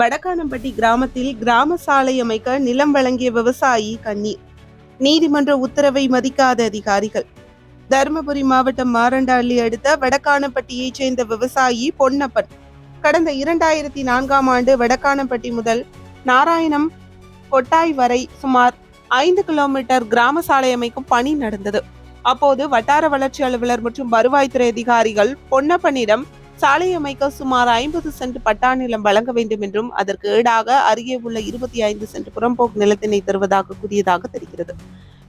வடக்கானம்பட்டி கிராமத்தில் கிராம சாலை அமைக்க நிலம் வழங்கிய விவசாயி கண்ணீர். நீதிமன்ற உத்தரவை மதிக்காத அதிகாரிகள். தருமபுரி மாவட்டம் மாரண்டாள்ளி அடுத்த வடக்கானப்பட்டியைச் சேர்ந்த விவசாயி பொன்னப்பன். கடந்த இரண்டாயிரத்தி நான்காம் ஆண்டு வடக்கானப்பட்டி முதல் நாராயணம் கொட்டாய் வரை சுமார் ஐந்து கிலோமீட்டர் கிராம சாலை அமைக்கும் பணி நடந்தது. அப்போது வட்டார வளர்ச்சி அலுவலர் மற்றும் வருவாய்த்துறை அதிகாரிகள் பொன்னப்பனிடம் சாலை அமைக்க சுமார் ஐம்பது சென்ட் பட்டா நிலம் வழங்க வேண்டும் என்றும் அதற்கு ஈடாக அருகே உள்ள இருபத்தி ஐந்து சென்ட் புறம்போக்கு நிலத்தினை தருவதாக கூறியதாக தெரிகிறது.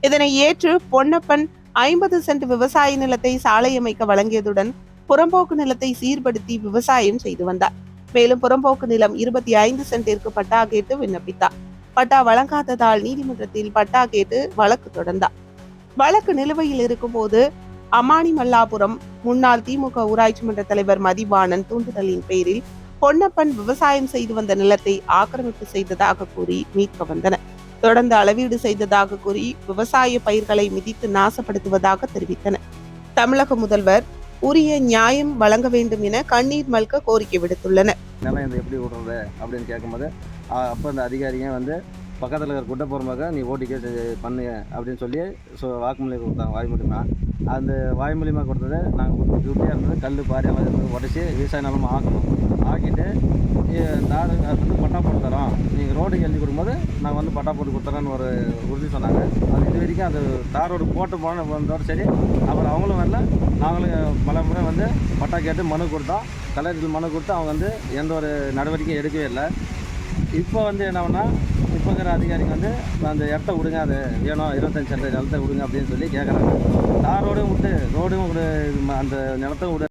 இதனை ஏற்று பொன்னப்பன் ஐம்பது சென்ட் விவசாய நிலத்தை சாலை அமைக்க வழங்கியதுடன் புறம்போக்கு நிலத்தை சீர்படுத்தி விவசாயம் செய்து வந்தார். மேலும் புறம்போக்கு நிலம் இருபத்தி ஐந்து சென்டிற்கு பட்டா கேட்டு விண்ணப்பித்தார். பட்டா வழங்காததால் நீதிமன்றத்தில் பட்டா கேட்டு வழக்கு தொடர்ந்தார். வழக்கு நிலுவையில் இருக்கும் போது அமானிமல்லாபுரம் முன்னாள் திமுக ஊராட்சி மன்ற தலைவர் மதிவாணன் தூண்டுதலின் பேரில் பொன்னப்பன் விவசாயம் செய்து வந்த நிலத்தை ஆக்கிரமிப்பு செய்ததாக கூறி மீட்க வந்தனர் தொடர்ந்து அளவீடு செய்ததாக கூறி விவசாய பயிர்களை மிதித்து நாசப்படுத்துவதாக தெரிவித்தனர் தமிழக முதல்வர் உரிய நியாயம் வழங்க வேண்டும் என கண்ணீர் மல்க கோரிக்கை விடுத்துள்ளனர். நிலம் எப்படி விடுறது அப்படின்னு கேட்கும்போது அப்போ அந்த அதிகாரிங்க வந்து பக்கத்தில் இருக்கிற குட்டப்புறமாக நீ ஓட்டிக்க கேட்டு பண்ணு அப்படின்னு சொல்லி ஸோ வாக்குமூலியம் கொடுத்தாங்க வாய்மொழிமா அந்த வாய்மொழிமா கொடுத்தது நாங்கள் டியூட்டியாக இருந்தது. கல் பாரி எல்லாம் உடச்சி விவசாய நிலமா ஆக்கணும். ஆக்கிட்டு நாடு அது வந்து பட்டா போட்டு தரோம். நீங்கள் ரோடுக்கு எழுதி கொடுக்கும்போது நாங்கள் வந்து பட்டா போட்டு கொடுத்துறோன்னு ஒரு உறுதி சொன்னாங்க. அது இது வரைக்கும் அது தார் ரோடு போட்டு போன வந்தோட சரி அப்புறம் அவங்களும் வரல. நாங்களும் பல முறை வந்து பட்டா கேட்டு மனு கொடுத்தோம். கலெக்டர் மனு கொடுத்து அவங்க வந்து எந்த ஒரு நடவடிக்கையும் எடுக்கவே இல்லை. இப்போ வந்து என்ன இப்போ இருக்கிற அதிகாரிங்க வந்து அந்த இடத்த விடுங்க அது வேணும் இருபத்தஞ்சு சென்ட் நிலத்தை விடுங்க அப்படின்னு சொல்லி கேட்குறாங்க தார் ரோடும் விட்டு ரோடும் விடு ம- அந்த நிலத்தை விடு.